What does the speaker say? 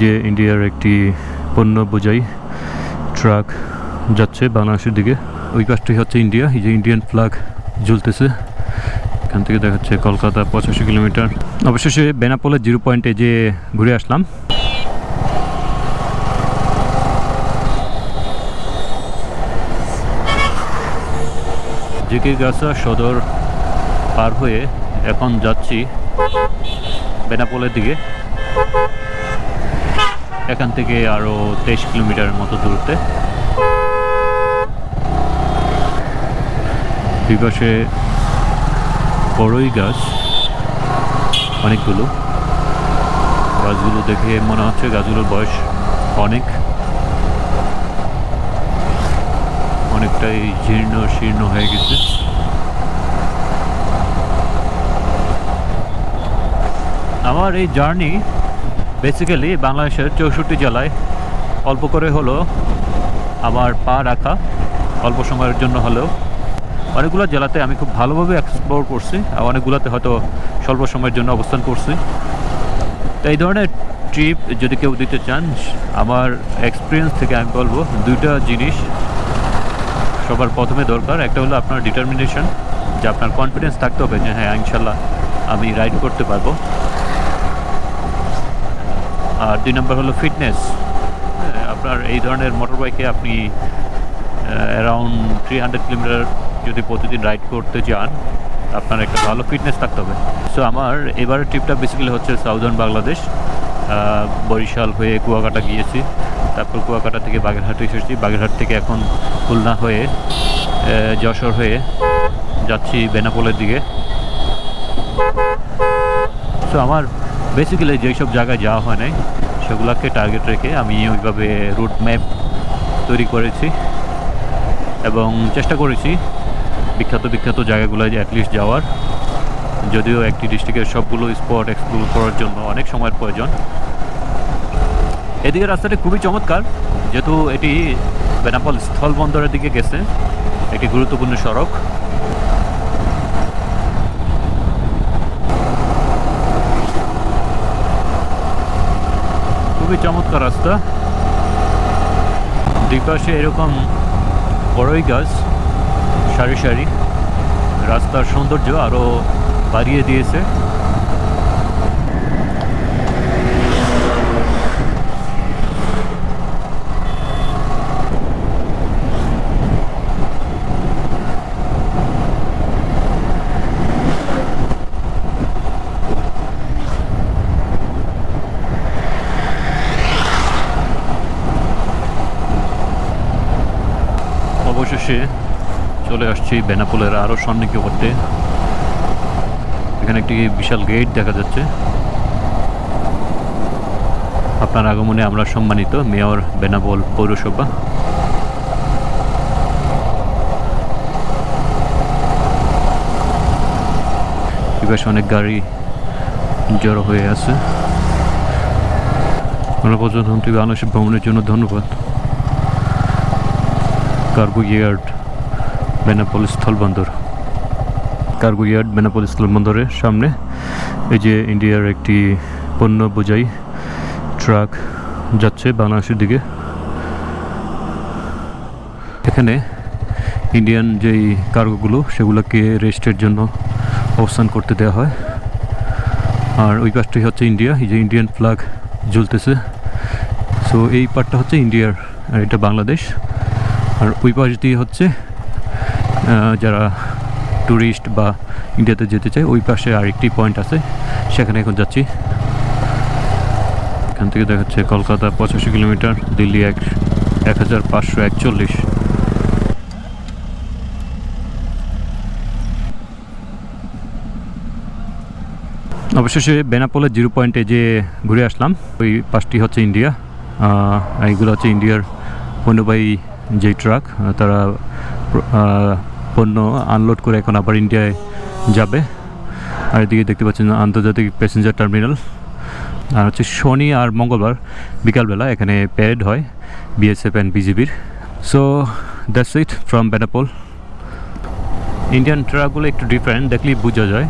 যে ইন্ডিয়ার একটি পণ্য বোঝাই ট্রাক যাচ্ছে বাংলাদেশের দিকে। ওই পাশটি হচ্ছে ইন্ডিয়া এই যে ইন্ডিয়ান ফ্ল্যাগ ঝুলতেছে। এখান থেকে দেখা যাচ্ছে কলকাতা পঁচাশি কিলোমিটার। অবশেষে বেনাপোলের জিরো পয়েন্টে যে ঘুরে আসলাম। জিকে গাছা সদর পার হয়ে এখন যাচ্ছি বেনাপোলের দিকে। এখান থেকে আরও তেইশ কিলোমিটার মতো দূরতে দুই পাশে বড়ই গাছ, অনেকগুলো। গাছগুলো দেখে মনে হচ্ছে গাছগুলোর বয়স অনেক। অনেকটাই জীর্ণ শীর্ণ হয়ে গেছে। আমার এই জার্নি বেসিক্যালি বাংলাদেশের চৌষট্টি জেলায় অল্প করে হলো আমার পা রাখা, অল্প সময়ের জন্য হলেও। অনেকগুলো জেলাতে আমি খুব ভালোভাবে এক্সপ্লোর করছি, আর অনেকগুলোতে হয়তো স্বল্প সময়ের জন্য অবস্থান করছি। তো এই ধরনের ট্রিপ যদি কেউ দিতে চান, আমার এক্সপিরিয়েন্স থেকে আমি বলব দুইটা জিনিস সবার প্রথমে দরকার। একটা হলো আপনার ডিটারমিনেশন যে আপনার কনফিডেন্স থাকতে হবে যে হ্যাঁ ইনশাল্লাহ আমি রাইড করতে পারব। আর দুই নম্বর হলো ফিটনেস আপনার এই ধরনের মোটর বাইকে আপনি অ্যারাউন্ড থ্রি হান্ড্রেড কিলোমিটার যদি প্রতিদিন রাইড করতে যান, আপনার একটা ভালো ফিটনেস থাকতে হবে। সো আমার এবারের ট্রিপটা বেসিক্যালি হচ্ছে সাউদার্ন বাংলাদেশ বরিশাল হয়ে কুয়াকাটা গিয়েছি। তারপর কুয়াকাটা থেকে বাগেরহাট এসেছি। বাগেরহাট থেকে এখন খুলনা হয়ে যশোর হয়ে যাচ্ছি বেনাপোলের দিকে। সো আমার বেসিক্যালি যেসব জায়গায় যাওয়া হয় নাই, সেগুলোকে টার্গেট রেখে আমি ওইভাবে রুট ম্যাপ তৈরি করেছি এবং চেষ্টা করেছি বিখ্যাত বিখ্যাত জায়গাগুলো অ্যাটলিস্ট যাওয়ার। যদিও একটি ডিস্ট্রিক্টের সবগুলো স্পট এক্সপ্লোর করার জন্য অনেক সময়ের প্রয়োজন। এদিকে রাস্তাটি খুবই চমৎকার, যেহেতু এটি বেনাপল স্থলবন্দরের দিকে গেছে, একটি গুরুত্বপূর্ণ সড়ক। খুবই চমৎকার রাস্তা। দুই পাশে এরকম বড়ই গাছ, সারি সারি। রাস্তার সৌন্দর্য আরও বাড়িয়ে দিয়েছে। অবশেষে চলে আসছি বেনাপোলের আরও সন্নিকটে। এখানে একটি বিশাল গেট দেখা যাচ্ছে। আপনার আগমনে আমরা সম্মানিত মেয়র বেনাপোল পৌরসভা। বেশ অনেক গাড়ি জড়ো হয়ে আছে। গণপ্রজাতন্ত্রী বাংলাদেশের ভ্রমণের জন্য ধন্যবাদ। কার্গো ইয়ার্ড বেনাপোল স্থলবন্দর। কার্গো ইয়ার্ড বেনাপোল স্থলবন্দরের সামনে এই যে ইন্ডিয়ার একটি পণ্য বোঝাই ট্রাক যাচ্ছে বাংলাদেশের দিকে। এখানে ইন্ডিয়ান যেই কার্গোগুলো, সেগুলোকে রেস্টের জন্য অবস্থান করতে দেওয়া হয়। আর ওই পাশটি হচ্ছে ইন্ডিয়া, এই যে ইন্ডিয়ান ফ্ল্যাগ ঝুলতেছে। সো এই পার্টটা হচ্ছে ইন্ডিয়ার, আর এটা বাংলাদেশ। আর ওই পাশ দিয়ে হচ্ছে যারা ট্যুরিস্ট বা ইন্ডিয়াতে যেতে চায়, ওই পাশে আরেকটি পয়েন্ট আছে। সেখানে এখন যাচ্ছি। এখান থেকে দেখা যাচ্ছে কলকাতা পঁচাশি কিলোমিটার, দিল্লি এক এক হাজার পাঁচশো একচল্লিশ। অবশেষে বেনাপোলের জিরো পয়েন্টে যে ঘুরে আসলাম, ওই পাশটি হচ্ছে ইন্ডিয়া এইগুলো হচ্ছে ইন্ডিয়ার পণ্যবাহী যেই ট্রাক তারা পণ্য আনলোড করে এখন আবার ইন্ডিয়ায় যাবে। আর এদিকে দেখতে পাচ্ছেন আন্তর্জাতিক প্যাসেঞ্জার টার্মিনাল আর হচ্ছে শনি আর মঙ্গলবার বিকালবেলা এখানে প্যারেড হয় বিএসএফ অ্যান্ড বিজিবির so that's it from Benapole Indian ট্রাকগুলো একটু ডিফারেন্ট দেখলেই বোঝা যায়।